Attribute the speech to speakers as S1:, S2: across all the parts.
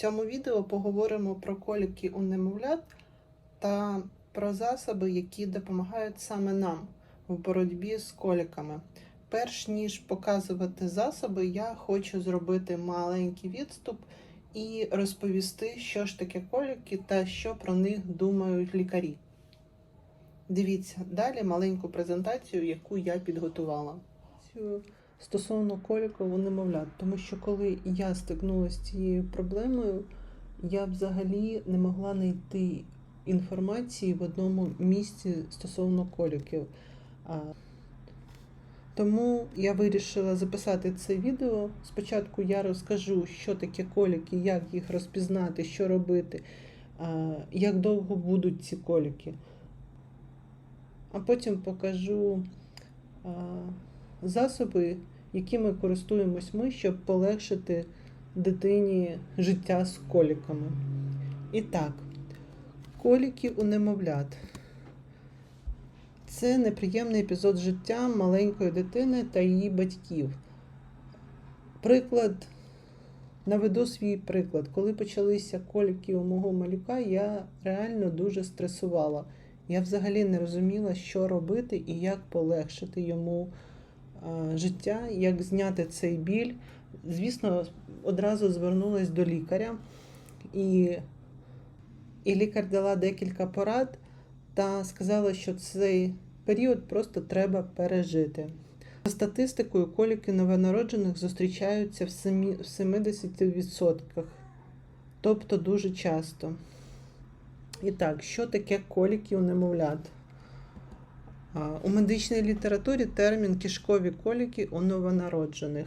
S1: цьому відео поговоримо про коліки у немовлят та про засоби, які допомагають саме нам в боротьбі з коліками. Перш ніж показувати засоби, я хочу зробити маленький відступ і розповісти, що ж таке коліки та що про них думають лікарі. Дивіться далі маленьку презентацію, яку я підготувала. Стосовно коліків у немовлят, тому що коли я стикнулася з цією проблемою, я взагалі не могла знайти інформації в одному місці стосовно коліків. Тому я вирішила записати це відео. Спочатку я розкажу, що таке коліки, як їх розпізнати, що робити, як довго будуть ці коліки. А потім покажу засоби, якими користуємось ми, щоб полегшити дитині життя з коліками. І так, коліки у немовлят. Це неприємний епізод життя маленької дитини та її батьків. Приклад, наведу свій приклад. Коли почалися коліки у мого малюка, я реально дуже стресувала. Я взагалі не розуміла, що робити і як полегшити йому життя, як зняти цей біль. Звісно, одразу звернулася до лікаря, і, і лікар дала декілька порад та сказала, що цей період просто треба пережити. За статистикою, коліки новонароджених зустрічаються в в 70%, тобто дуже часто. І так, що таке коліки у немовлят? У медичній літературі термін кишкові коліки у новонароджених.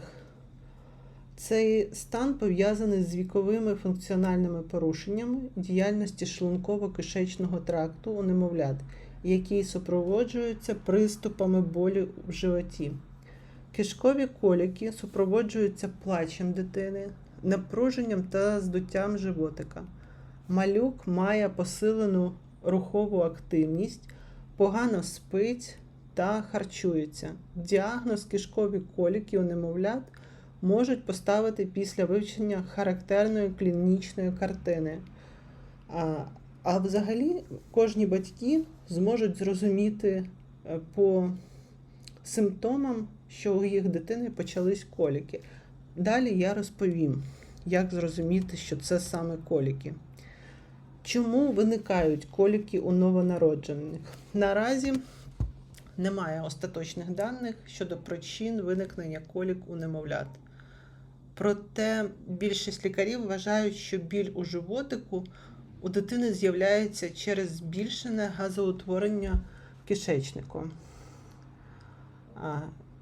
S1: Цей стан пов'язаний з віковими функціональними порушеннями діяльності шлунково-кишечного тракту у немовлят, які супроводжуються приступами болю в животі. Кишкові коліки супроводжуються плачем дитини, напруженням та здуттям животика. Малюк має посилену рухову активність, погано спить та харчується. Діагноз кишкові коліки у немовлят можуть поставити після вивчення характерної клінічної картини. А, а взагалі кожні батьки зможуть зрозуміти е, по симптомам, що у їх дитини почались коліки. Далі я розповім, як зрозуміти, що це саме коліки. Чому виникають коліки у новонароджених? Наразі немає остаточних даних щодо причин виникнення колік у немовлят. Проте більшість лікарів вважають, що біль у животику у дитини з'являється через збільшене газоутворення кишечнику.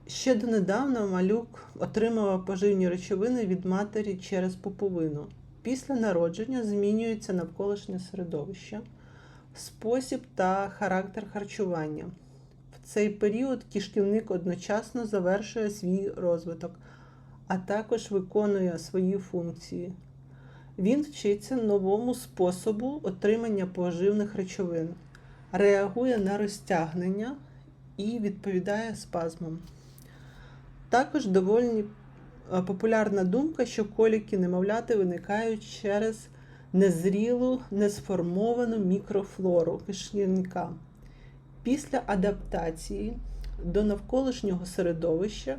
S1: Ще донедавна малюк отримував поживні речовини від матері через пуповину. Після народження змінюється навколишнє середовище, спосіб та характер харчування. В цей період кишківник одночасно завершує свій розвиток, а також виконує свої функції. Він вчиться новому способу отримання поживних речовин, реагує на розтягнення і відповідає спазмам. Також доволі популярна думка, що коліки немовляти виникають через незрілу, несформовану мікрофлору кишківника. Після адаптації до навколишнього середовища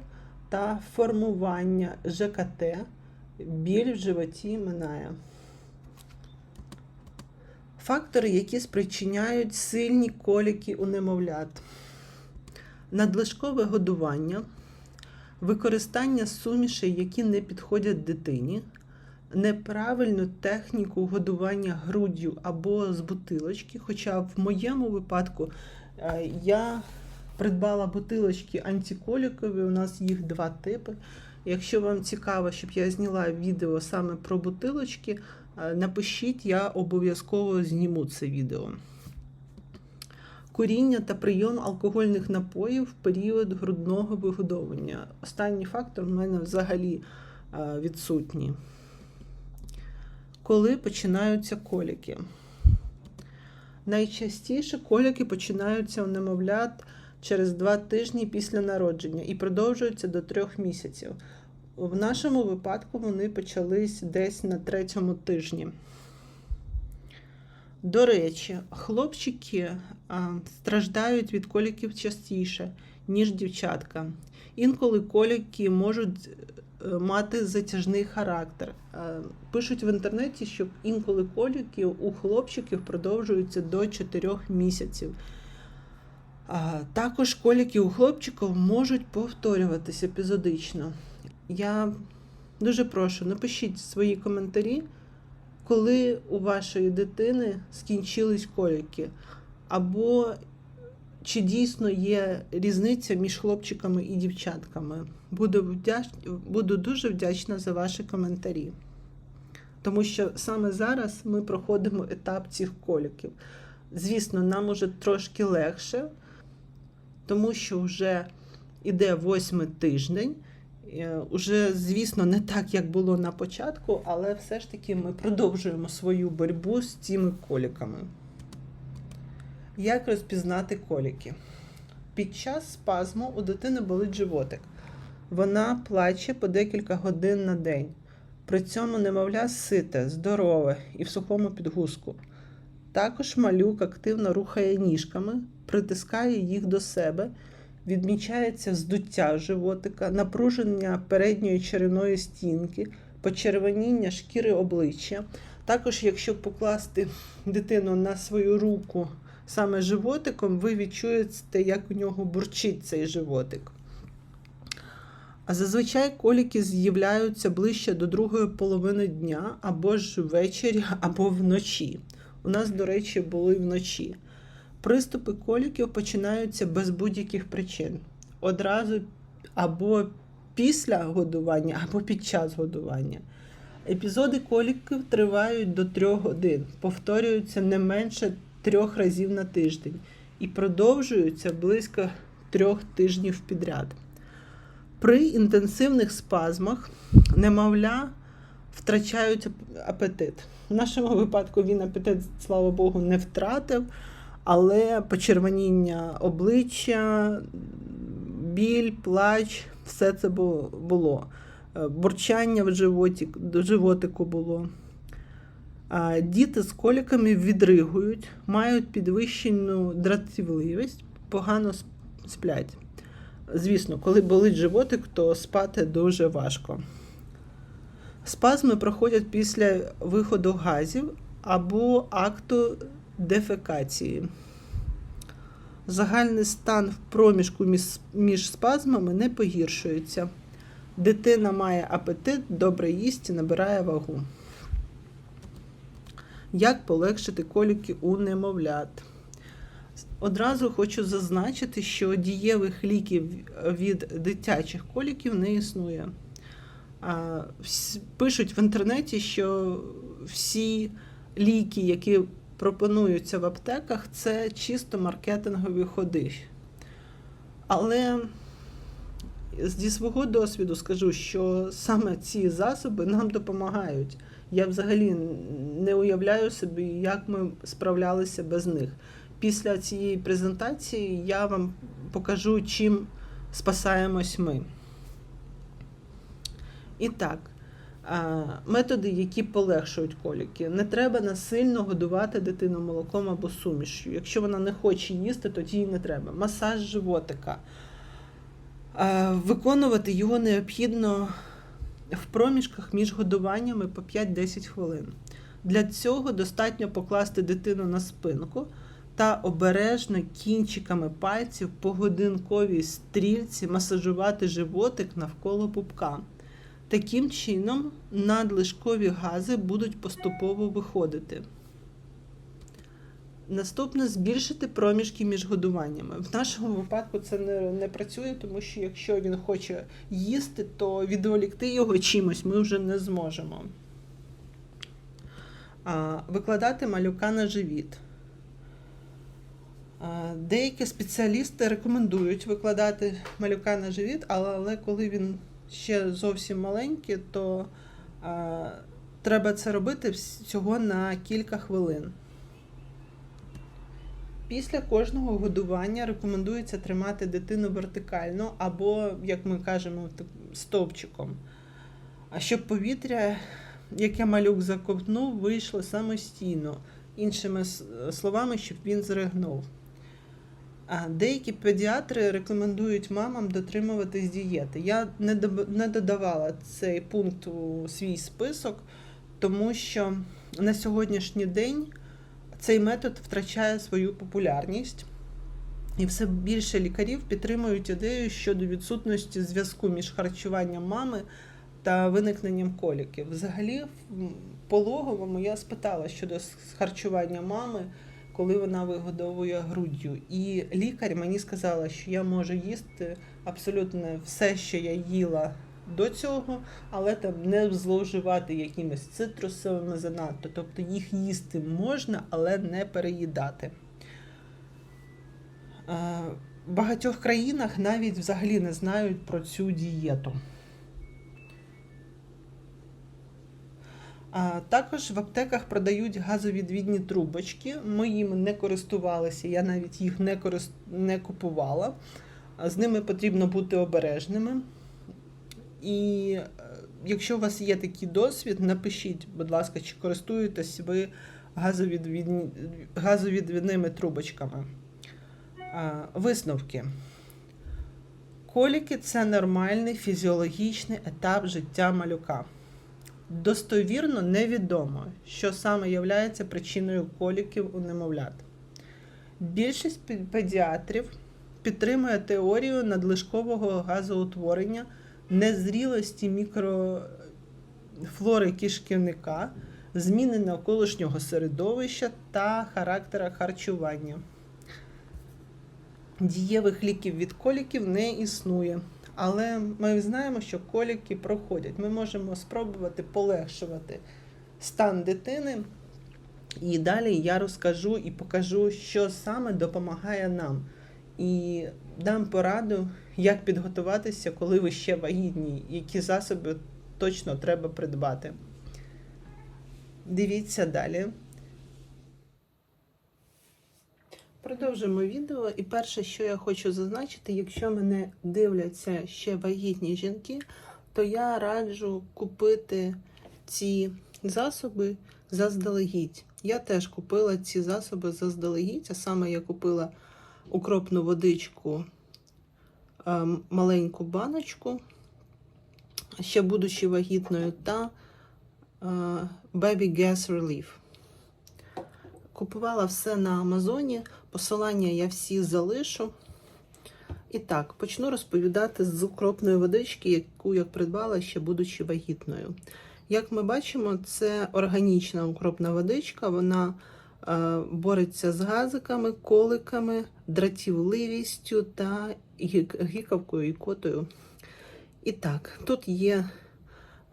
S1: та формування ЖКТ біль в животі минає. Фактори, які спричиняють сильні коліки у немовлят. Надлишкове годування, використання сумішей, які не підходять дитині, неправильну техніку годування груддю або з бутилочки. Хоча в моєму випадку е, я придбала бутилочки антиколікові, у нас їх два типи. Якщо вам цікаво, щоб я зняла відео саме про бутилочки, е, напишіть, я обов'язково зніму це відео. Куріння та прийом алкогольних напоїв в період грудного вигодовування. Останній фактор в мене взагалі е, відсутній. Коли починаються коліки? Найчастіше коліки починаються у немовлят через два тижні після народження і продовжуються до трьох місяців. В нашому випадку вони почались десь на третьому тижні. До речі, хлопчики страждають від коліків частіше, ніж дівчатка. Інколи коліки можуть е, мати затяжний характер. Е, Пишуть в інтернеті, що інколи коліки у хлопчиків продовжуються до 4 місяців. Також коліки у хлопчиків можуть повторюватися епізодично. Я дуже прошу, напишіть свої коментарі, коли у вашої дитини скінчились коліки, або чи дійсно є різниця між хлопчиками і дівчатками. Буду, вдяч... Буду дуже вдячна за ваші коментарі. Тому що саме зараз ми проходимо етап цих коліків. Звісно, нам уже трошки легше, тому що вже іде восьмий тиждень. Е, Уже, звісно, не так, як було на початку, але все ж таки ми продовжуємо свою боротьбу з цими коліками. Як розпізнати коліки? Під час спазму у дитини болить животик. Вона плаче по декілька годин на день. При цьому немовля сите, здорове і в сухому підгузку. Також малюк активно рухає ніжками, притискає їх до себе, відмічається здуття животика, напруження передньої черевної стінки, почервоніння шкіри обличчя. Також, якщо покласти дитину на свою руку саме животиком, ви відчуєте, як у нього бурчить цей животик. А зазвичай коліки з'являються ближче до другої половини дня, або ж ввечері, або вночі. У нас, до речі, були вночі. Приступи коліків починаються без будь-яких причин. Одразу або після годування, або під час годування. Епізоди коліків тривають до 3 годин, повторюються не менше трьох разів на тиждень і продовжуються близько трьох тижнів підряд. При інтенсивних спазмах немовля втрачають апетит. В нашому випадку він апетит, слава Богу, не втратив, але почервоніння обличчя, біль, плач все це було. Бурчання в животі, животику було. Діти з коліками відригують, мають підвищену дратівливість, погано сплять. Звісно, коли болить животик, то спати дуже важко. Спазми проходять після виходу газів або акту дефекації. Загальний стан в проміжку між спазмами не погіршується. Дитина має апетит, добре їсть і набирає вагу. Як полегшити коліки у немовлят? Одразу хочу зазначити, що дієвих ліків від дитячих коліків не існує. Пишуть в інтернеті, що всі ліки, які пропонуються в аптеках, це чисто маркетингові ходи. Але зі свого досвіду скажу, що саме ці засоби нам допомагають. Я взагалі не уявляю собі, як ми справлялися без них. Після цієї презентації я вам покажу, чим спасаємось ми. І так, методи, які полегшують коліки. Не треба насильно годувати дитину молоком або сумішю. Якщо вона не хоче їсти, то їй не треба. Масаж животика. Виконувати його необхідно в проміжках між годуваннями по 5-10 хвилин. Для цього достатньо покласти дитину на спинку та обережно кінчиками пальців по годинковій стрільці масажувати животик навколо пупка. Таким чином, надлишкові гази будуть поступово виходити. Наступне збільшити проміжки між годуваннями. В нашому випадку це не, не працює, тому що якщо він хоче їсти, то відволікти його чимось ми вже не зможемо. А, Викладати малюка на живіт. А, деякі спеціалісти рекомендують викладати малюка на живіт, але, але коли він ще зовсім маленький, то а, треба це робити всього на кілька хвилин. Після кожного годування рекомендується тримати дитину вертикально або, як ми кажемо, стовпчиком. А щоб повітря, яке малюк заковтнув, вийшло самостійно. Іншими словами, щоб він зригнув. Деякі педіатри рекомендують мамам дотримуватись дієти. Я не додавала цей пункт у свій список, тому що на сьогоднішній день цей метод втрачає свою популярність. І все більше лікарів підтримують ідею щодо відсутності зв'язку між харчуванням мами та виникненням коліків. Взагалі, пологовому я спитала щодо харчування мами, коли вона вигодовує груддю. І лікар мені сказала, що я можу їсти абсолютно все, що я їла до цього, але там не зловживати якимись цитрусовими занадто. Тобто їх їсти можна, але не переїдати. Е, В багатьох країнах навіть взагалі не знають про цю дієту. Також в аптеках продають газовідвідні трубочки. Ми їми не користувалися, я навіть їх не, корис... не купувала. З ними потрібно бути обережними. І е, якщо у вас є такий досвід, напишіть, будь ласка, чи користуєтесь ви газовідвідні... газовідвідними трубочками. Висновки. Коліки це нормальний фізіологічний етап життя малюка. Достовірно невідомо, що саме є причиною коліків у немовлят. Більшість педіатрів підтримує теорію надлишкового газоутворення, незрілості мікрофлори кишківника, зміни навколишнього середовища та характера харчування. Дієвих ліків від коліків не існує. Але ми знаємо, що коліки проходять. Ми можемо спробувати полегшувати стан дитини. І далі я розкажу і покажу, що саме допомагає нам. І дам пораду, як підготуватися, коли ви ще вагітні, які засоби точно треба придбати. Дивіться далі. Продовжимо відео. І перше, що я хочу зазначити, якщо мене дивляться ще вагітні жінки, то я раджу купити ці засоби заздалегідь. Я теж купила ці засоби заздалегідь, а саме я купила укропну водичку, е, маленьку баночку, ще будучи вагітною, та е, Baby Gas Relief. Купувала все на Амазоні. Посилання я всі залишу. І так, почну розповідати з укропної водички, яку я придбала ще будучи вагітною. Як ми бачимо, це органічна укропна водичка, вона е, бореться з газиками, коликами, дратівливістю та гік- гікавкою і котою. І так, тут є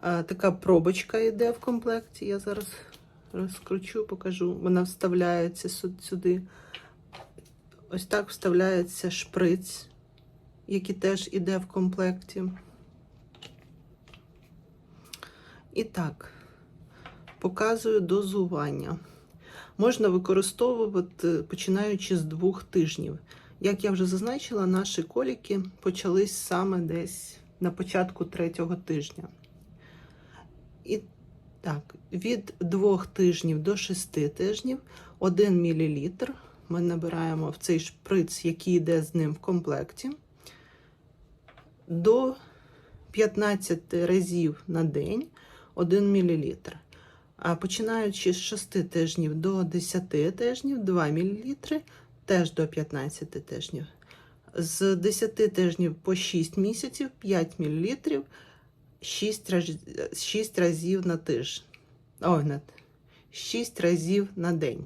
S1: е, така пробочка йде в комплекті. Я зараз розкручу, покажу. Вона вставляється сюди. Ось так вставляється шприц, який теж іде в комплекті. І так, показую дозування. Можна використовувати починаючи з двох тижнів. Як я вже зазначила, наші коліки почались саме десь на початку третього тижня. І так, від двох тижнів до шести тижнів 1 мл ми набираємо в цей шприц, який йде з ним в комплекті, до 15 разів на день 1 мл. А починаючи з 6 тижнів до 10 тижнів 2 мл, теж до 15 тижнів. З 10 тижнів по 6 місяців 5 мл 6, 6 разів на тиждень. Ой, 6 разів на день.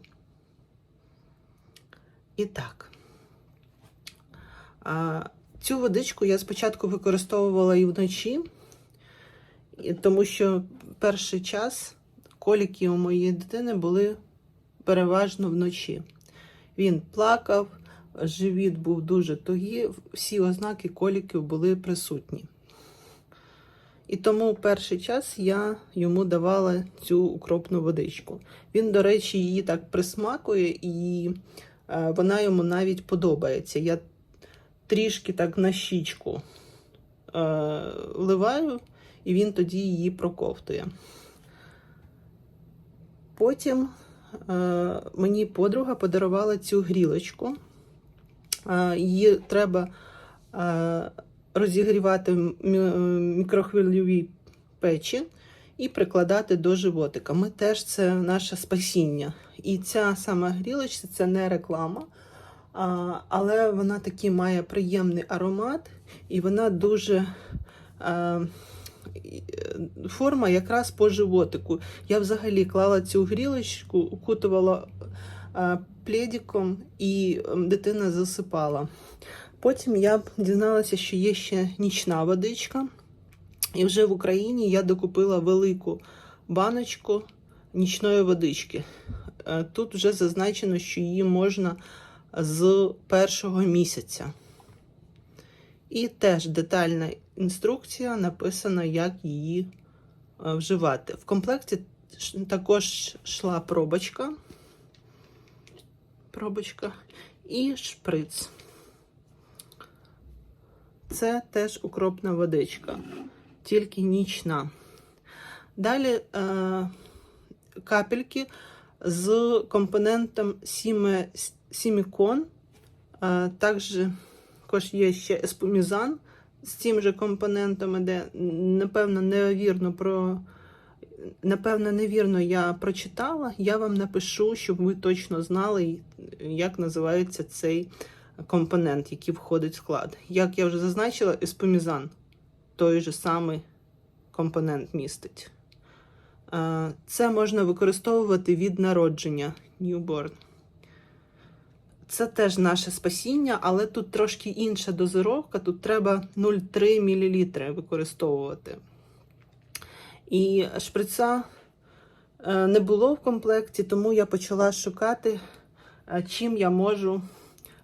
S1: І так. Цю водичку я спочатку використовувала і вночі, тому що перший час коліки у моєї дитини були переважно вночі. Він плакав, живіт був дуже тугий, всі ознаки коліків були присутні. І тому перший час я йому давала цю укропну водичку. Він, до речі, її так присмакує, і вона йому навіть подобається. Я трішки так на щічку е, вливаю, і він тоді її проковтує. Потім е, мені подруга подарувала цю грілочку. Е, її треба е, розігрівати в мікрохвильовій печі і прикладати до животика. Ми теж це наше спасіння. І ця сама грілочка це не реклама, але вона такий має приємний аромат, і вона дуже. е, Форма якраз по животику. Я взагалі клала цю грілочку, укутувала е, пледиком, і дитина засипала. Потім я дізналася, що є ще нічна водичка. І вже в Україні я докупила велику баночку нічної водички. Е, Тут вже зазначено, що її можна з першого місяця. І теж детальна інструкція написана, як її е, вживати. В комплекті також йшла пробочка, пробочка і шприц. Це теж укропна водичка, тільки нічна. Далі е, капельки з компонентом сімікон. Е, також є ще еспумізан з цим же компонентом іде. Напевно, невірно про. Напевно, невірно я прочитала. Я вам напишу, щоб ви точно знали, як називається цей компонент, який входить в склад. Як я вже зазначила, еспумізан той же самий компонент містить. Е, Це можна використовувати від народження newborn. Це теж наше спасіння, але тут трошки інша дозировка. Тут треба 0,3 мл використовувати. І шприца е, не було в комплекті, тому я почала шукати, е, чим я можу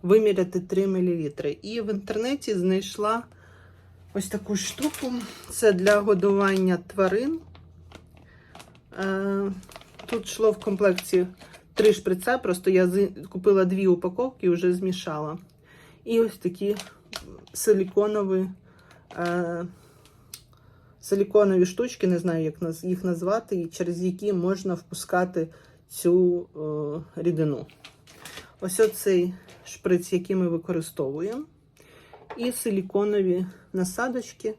S1: виміряти 3 мл. І в інтернеті знайшла ось таку штуку. Це для годування тварин. Е, Тут йшло в комплекті три шприца, просто я купила дві упаковки і вже змішала. І ось такі силіконові, е, силіконові штучки, не знаю, як їх назвати, і через які можна впускати цю е, рідину. Ось оцей шприц, який ми використовуємо. І силіконові насадочки.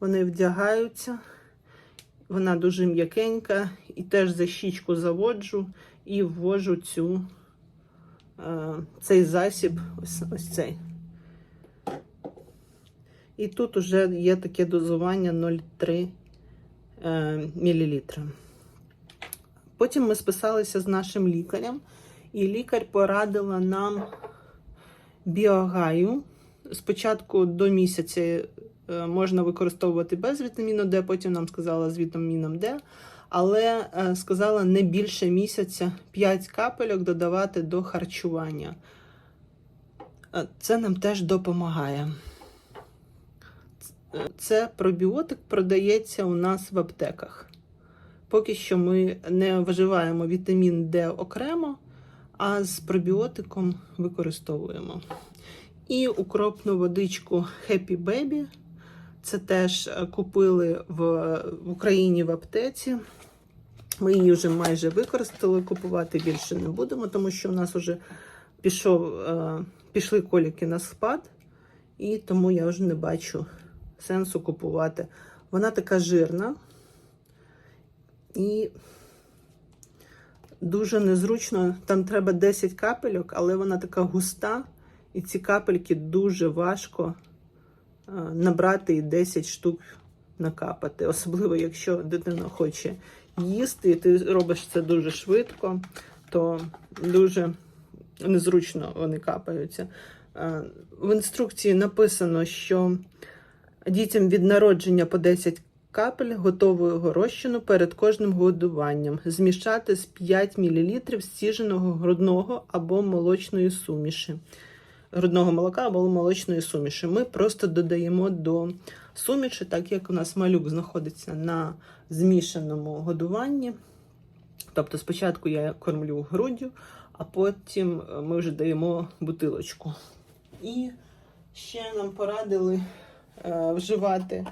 S1: Вони вдягаються. Вона дуже м'якенька. І теж за щічку заводжу і ввожу цю, е, цей засіб, ось, ось цей. І тут вже є таке дозування 0,3 е, мл. Потім ми списалися з нашим лікарем, і лікар порадила нам біогаю. Спочатку до місяця е, можна використовувати без вітаміну Д, потім нам сказала з вітаміном Д. Але е, сказала не більше місяця 5 капельок додавати до харчування. Е, Це нам теж допомагає. Це пробіотик продається у нас в аптеках. Поки що ми не вживаємо вітамін Д окремо, а з пробіотиком використовуємо. І укропну водичку Happy Baby. Це теж е, купили в, в Україні в аптеці. Ми її вже майже використали, купувати більше не будемо, тому що у нас вже пішов, е, пішли коліки на спад, і тому я вже не бачу сенсу купувати. Вона така жирна і дуже незручно. Там треба 10 капельок, але вона така густа, і ці капельки дуже важко е, набрати і 10 штук накапати. Особливо, якщо дитина хоче їсти, і ти робиш це дуже швидко, то дуже незручно вони капаються. Е, В інструкції написано, що дітям від народження по 10 капель готового розчину перед кожним годуванням. Змішати з 5 мл стіженого грудного або молочної суміші. Грудного молока або молочної суміші. Ми просто додаємо до суміші, так як у нас малюк знаходиться на змішаному годуванні. Тобто спочатку я кормлю груддю, а потім ми вже даємо бутилочку. І ще нам порадили е, вживати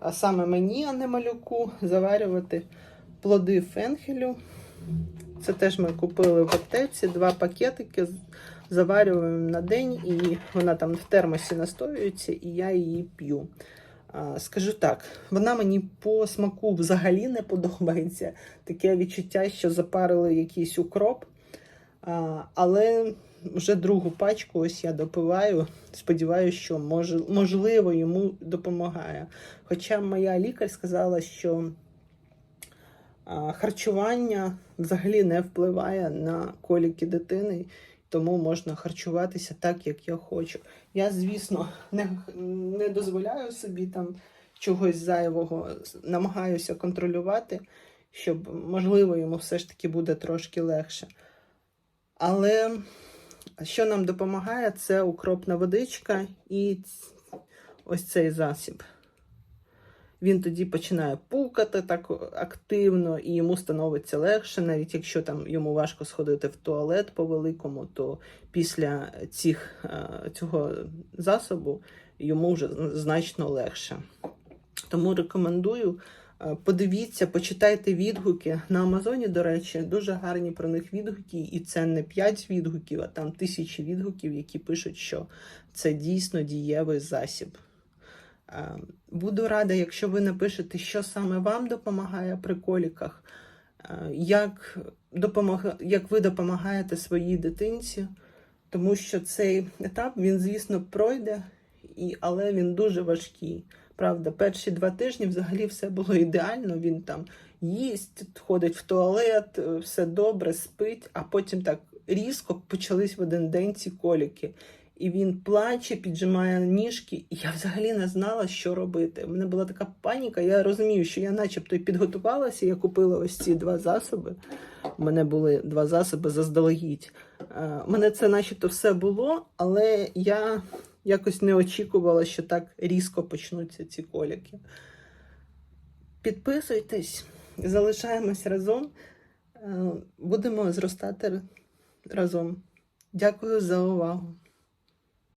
S1: а саме мені, а не малюку, заварювати плоди фенхелю. Це теж ми купили в аптеці два пакетики, заварюємо на день, і вона там в термосі настоюється, і я її п'ю. Скажу так, вона мені по смаку взагалі не подобається. Таке відчуття, що запарили якийсь укроп. Але вже другу пачку ось я допиваю. Сподіваюся, що можливо йому допомагає. Хоча моя лікар сказала, що харчування взагалі не впливає на коліки дитини, тому можна харчуватися так, як я хочу. Я, звісно, не, не дозволяю собі там чогось зайвого, намагаюся контролювати, щоб, можливо, йому все ж таки буде трошки легше. Але що нам допомагає, це укропна водичка і ось цей засіб. Він тоді починає пукати так активно, і йому становиться легше, навіть якщо там йому важко сходити в туалет по великому, то після цих, е, цього засобу йому вже значно легше. Тому рекомендую. е, Подивіться, почитайте відгуки. На Амазоні, до речі, дуже гарні про них відгуки, і це не 5 відгуків, а там тисячі відгуків, які пишуть, що це дійсно дієвий засіб. Е, Буду рада, якщо ви напишете, що саме вам допомагає при коліках, е, як, допомога... як ви допомагаєте своїй дитинці, тому що цей етап, він, звісно, пройде, і... але він дуже важкий. Правда, перші два тижні взагалі все було ідеально. Він там їсть, ходить в туалет, е, все добре, спить, а потім так різко почались в один день ці коліки. І він плаче, піджимає ніжки, і я взагалі не знала, що робити. У мене була така паніка. Я розумію, що я начебто і підготувалася, я купила ось ці два засоби. У мене були два засоби заздалегідь. Е, У мене це начебто все було, але я якось не очікувала, що так різко почнуться ці коліки. Підписуйтесь, залишаємось разом, Е, будемо зростати разом. Дякую за увагу.